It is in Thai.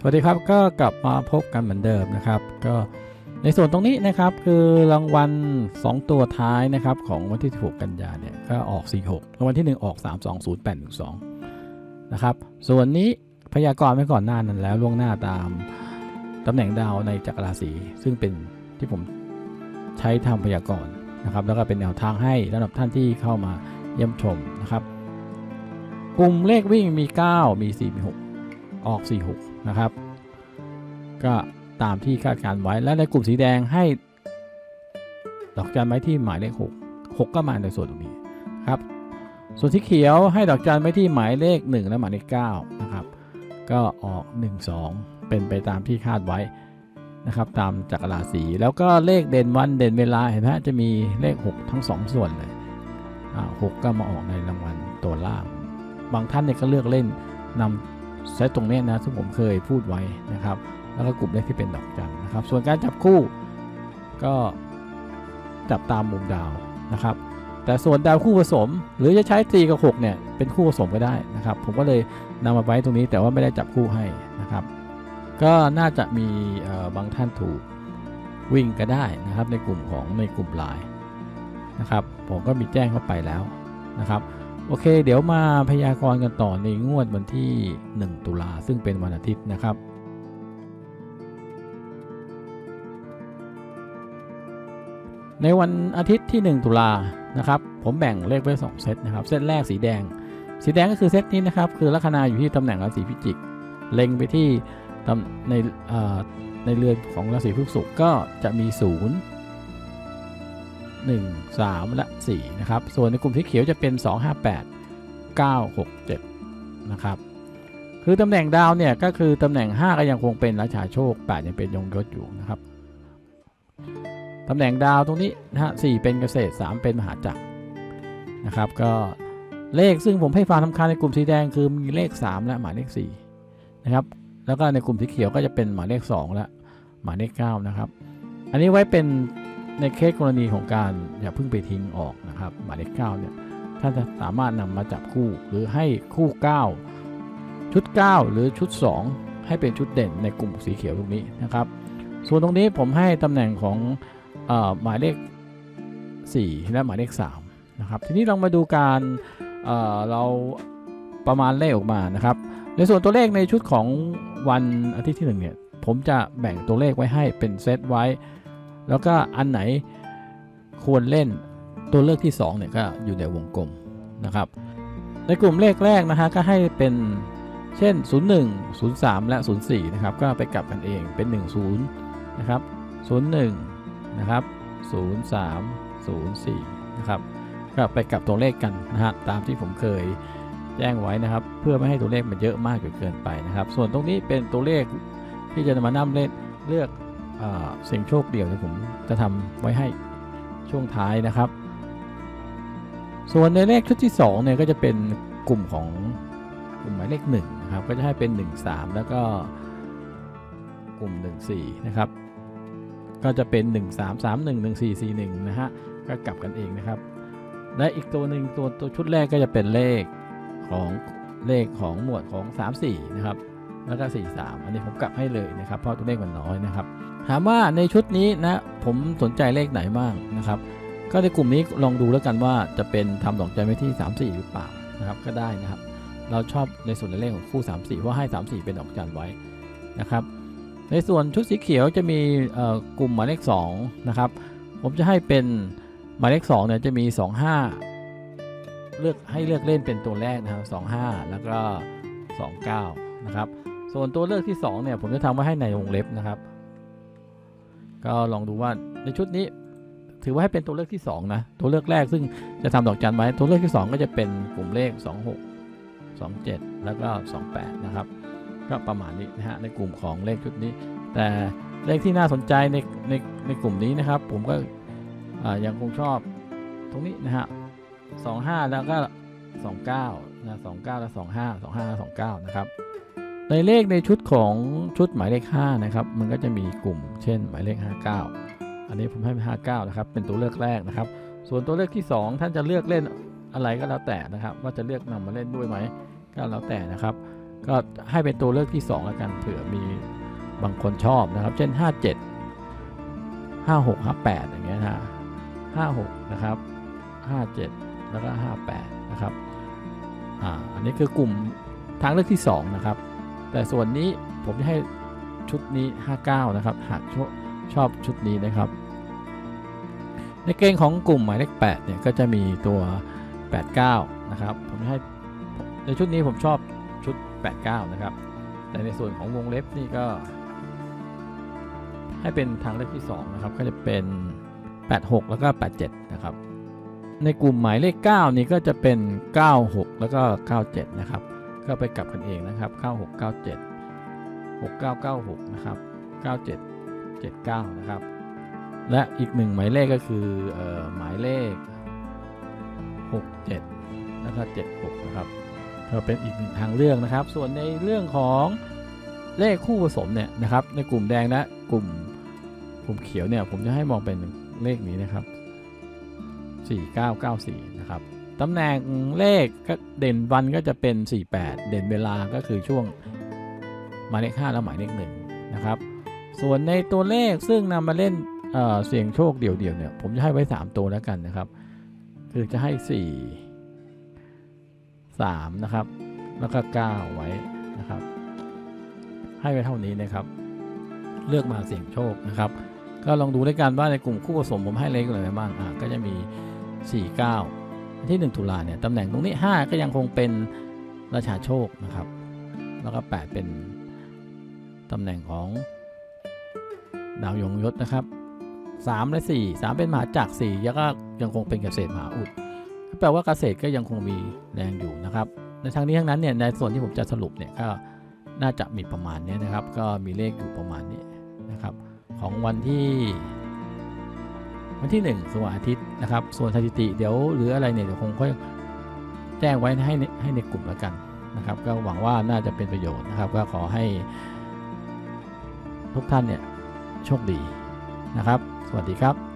สวัสดีครับก็กลับมาพบกันเหมือนเดิมนะครับ ก็ในส่วนตรงนี้นะครับคือรางวัล 2 ตัวท้ายนะครับของวันที่ 16 กันยาเนี่ยก็ออก 46รางวัลที่ 1 ออก 320812 นะครับ ส่วนนี้พยากรณ์ไว้ก่อนหน้านั้นแล้วล่วงหน้าตามตำแหน่งดาวในจักรราศีซึ่งเป็นที่ผมใช้ทำพยากรณ์นะครับ แล้วก็เป็นแนวทางให้สำหรับท่านที่เข้ามาเยี่ยมชมนะครับกลุ่มเลขวิ่งมี 9 มี 4 มี 6 ออก 46 นะครับ ก็ตามที่คาดการไว้และในกลุ่มสีแดงให้ ดอกจันไว้ที่หมายเลข 6 6 ก็มาในส่วนตรงนี้ครับส่วนสีเขียวให้ดอกจันไว้ที่หมายเลข 1 และหมายเลข9นะครับก็ออก 1 2 เป็นไปตามที่คาดไว้นะครับตามจักรราศีแล้วก็เลขเด่นวันเด่นเวลาเห็นไหมจะมีเลข 6 ทั้ง 2 ส่วนเลยอ่า6ก็มาออกในรางวัลตัวล่าง บางท่านเนี่ยก็เลือกเล่นนำ เซตตรงนี้นะซึ่งผมเคยพูดไว้นะครับ แล้วก็กลุ่มเลขที่เป็นดอกจันนะครับ ส่วนการจับคู่ก็จับตามมุมดาวนะครับ แต่ส่วนดาวคู่ผสม หรือจะใช้4กับ6เนี่ยเป็นคู่ผสมก็ได้นะครับ ผมก็เลยนำมาไว้ตรงนี้แต่ว่าไม่ได้จับคู่ให้นะครับ ก็น่าจะมีเอ่อบางท่านถูกวิ่งก็ได้นะครับในกลุ่มของในกลุ่มไลน์นะครับ ผมก็มีแจ้งเข้าไปแล้วนะครับ โอเค เดี๋ยวมาพยากรณ์กันต่อในงวดวันที่ 1 ตุลาซึ่งเป็นวันอาทิตย์นะครับในวันอาทิตย์ที่ 1 ตุลานะครับ ผมแบ่งเลขไว้ 2 เซตนะครับ เซตแรกสีแดง สีแดงก็คือเซตนี้นะครับ คือลัคนาอยู่ที่ตำแหน่งราศีพิจิก เล็งไปที่ในในเรือนของราศีพฤษภก็จะมี 0 1 3 และ 4 นะครับ ส่วนในกลุ่มสีเขียวจะเป็น 2 5 8 9 6 7 นะครับ คือตำแหน่งดาวเนี่ยก็คือตำแหน่ง 5 ก็ยังคงเป็นราชาโชค 8 ยังเป็นยงยศอยู่นะครับตำแหน่งดาวตรงนี้นะฮะ4เป็นเกษตร 3 เป็นมหาจักรนะครับก็เลขซึ่งผมให้ความสำคัญในกลุ่มสีแดงคือมีเลข 3 และหมายเลข4นะครับแล้วก็ในกลุ่มสีเขียวก็จะเป็นหมายเลข 2 และหมายเลข9นะครับ อันนี้ไว้เป็น ในเคสกรณีของการอย่าเพิ่งไปทิ้งออกนะครับหมายเลขเก้าเนี่ยท่านจะสามารถนำมาจับคู่หรือให้คู่ 9 ชุด 9 หรือชุด 2 ให้เป็นชุดเด่นในกลุ่มสีเขียวตรงนี้นะครับ ส่วนตรงนี้ผมให้ตำแหน่งของออหมายเลข 4 และหมายเลข3นะครับทีนี้ลองมาดูการเเราประมาณเลขออกมานะครับ ในส่วนตัวเลขในชุดของวันอาทิตย์ที่หนึ่งเนี่ยผมจะแบ่งตัวเลขไว้ให้เป็นเซตไว้ แล้วก็อันไหนควรเล่นตัวเลือกที่2เนี่ยก็อยู่ในวงกลมนะครับ ในกลุ่มเลขแรกนะฮะก็ให้เป็นเช่น 01 03 และ 04 นะครับ ก็ไปกลับกันเองเป็น 10 นะครับ 01 นะครับ 03 04 นะครับ ก็ไปกลับตัวเลขกันนะฮะตามที่ผมเคยแจ้งไว้นะครับ เพื่อไม่ให้ตัวเลขมันเยอะมากจนเกินไปนะครับ ส่วนตรงนี้เป็นตัวเลขที่จะมานำเล่นเลือก เสียงโชคเดี่ยวที่ผมจะทำไว้ให้ช่วงท้ายนะครับ ส่วนในเลขชุดที่2เนี่ยก็จะเป็นกลุ่มของกลุ่มหมายเลข1นะครับก็จะให้เป็น 1 3 แล้วก็กลุ่ม 1 4 นะครับ ก็จะเป็น 1 3 3 1 1 4 4 1 นะฮะก็กลับกันเองนะครับ และอีกตัวหนึ่งตัวตัวชุดแรกก็จะเป็นเลขของเลขของหมวดของ 3 4 นะครับ แล้วก็ 4 3 อันนี้ผมกลับให้เลยนะครับเพราะตัวเลขมันน้อยนะครับ ถามว่าในชุดนี้นะผมสนใจเลขไหนบ้างนะครับ ก็ในกลุ่มนี้ลองดูแล้วกันว่าจะเป็นทำดอกใจไว้ที่ 3 4 หรือเปล่านะครับก็ได้นะครับ เราชอบในส่วนในเลขของคู่ 3 4 เพราะให้ 3 4 เป็นดอกจันไว้นะครับ ในส่วนชุดสีเขียวจะมีกลุ่มหมายเลข2นะครับผมจะให้เป็นหมายเลข2เนี่ยจะมี 25 เลือกให้เลือกเล่นเป็นตัวแรกนะครับ 25 แล้วก็ 29 นะครับ ส่วนตัวเลือกที่2เนี่ยผมจะทำไว้ให้ในวงเล็บนะครับ ก็ลองดูว่าในชุดนี้ ถือว่าให้เป็นตัวเลือกที่2นะตัวเลือกแรกซึ่งจะทำดอกจันไว้ ตัวเลือกที่ 2 ก็จะเป็นกลุ่มเลข 26 27 แล้วก็ 28 นะครับ ก็ประมาณนี้นะฮะในกลุ่มของเลขชุดนี้ แต่เลขที่น่าสนใจในในในกลุ่มนี้นะครับ ผมก็ยังคงชอบตรงนี้นะฮะ25 แล้วก็ 29นะ29 และ 25 25 และ 29 นะครับ ในเลขในชุดของชุดหมายเลข5นะครับมันก็จะมีกลุ่มเช่นหมายเลข 59 อันนี้ผมให้เป็น59นะครับเป็นตัวเลือกแรกนะครับ ส่วนตัวเลือกที่ 2 ท่านจะเลือกเล่นอะไรก็แล้วแต่นะครับ ว่าจะเลือกนำมาเล่นด้วยไหมก็แล้วแต่นะครับ ก็ให้เป็นตัวเลือกที่ 2 แล้วกันเผื่อมีบางคนชอบนะครับ เช่น 57 56 58 อย่างเงี้ยนะ56 นะครับ 57 แล้วก็ 58 นะครับอ่าอันนี้คือกลุ่มทางเลือกที่ 2 นะครับ แต่ส่วนนี้ผมจะให้ชุดนี้ 59 นะครับ หากชอบชอบชุดนี้นะครับ ในเกณฑ์ของกลุ่มหมายเลข8เนี่ยก็จะมีตัว 89 นะครับ ผมจะให้ในชุดนี้ผมชอบชุด 89 นะครับ แต่ในส่วนของวงเล็บนี่ก็ ให้เป็นทางเลือกที่ 2 นะครับ ก็จะเป็น 86 แล้วก็ 87 นะครับ ในกลุ่มหมายเลข 9 นี่ก็จะเป็น 96 แล้วก็ 97 นะครับ ก็ไปกลับกันเองนะครับ 96 97 6996 นะครับ 97 79 นะครับ และอีกหนึ่งหมายเลขก็คือออหมายเลข 67 แล้วก็ 76 นะครับก็เป็นอีกหนึ่งทางเลือกนะครับ ส่วนในเรื่องของเลขคู่ผสมเนี่ยนะครับ ในกลุ่มแดงและกลุ่มกลุ่มเขียวเนี่ยผมจะให้มองเป็นเลขนี้นะครับ 4994 นะครับ ตำแหน่งเลขก็เด่นวันก็จะเป็น 48 เด่นเวลาก็คือช่วงหมายเลข5และหมายเลข1นะครับ ส่วนในตัวเลขซึ่งนำมาเล่นเเสี่ยงโชคเดี่ยวๆเนี่ยผมจะให้ไว้ 3 ตัวแล้วกันนะครับ คือจะให้ 4 3 นะครับ แล้วก็ 9 ไว้นะครับ ให้ไว้เท่านี้นะครับ เลือกมาเสี่ยงโชคนะครับ ก็ลองดูด้วยกันว่าในกลุ่มคู่ผสมผมให้เลขอะไรบ้างอะก็จะมี 4 9 ที่ 1 ตุลาเนี่ยตำแหน่งตรงนี้ 5 ก็ยังคงเป็นราชาโชคนะครับ แล้วก็ 8 เป็นตำแหน่งของดาวยงยศนะครับ 3 และ 4 3 เป็นมหาจักร4แล้วก็ยังคงเป็นเกษตรมหาอุดแปลว่าเกษตรก็ยังคงมีแรงอยู่นะครับ ในทางนี้ทั้งนั้นเนี่ยในส่วนที่ผมจะสรุปเนี่ยก็น่าจะมีประมาณนี้นะครับ ก็มีเลขอยู่ประมาณนี้นะครับ ของวันที่ วันที่ 1 คือวันอาทิตย์นะครับ ส่วนสถิติเดี๋ยวหรืออะไรเนี่ยเดี๋ยวคงค่อยแจ้งไว้ให้ในให้ในกลุ่มแล้วกันนะครับ ก็หวังว่าน่าจะเป็นประโยชน์นะครับ ก็ขอให้ทุกท่านเนี่ยโชคดีนะครับ สวัสดีครับ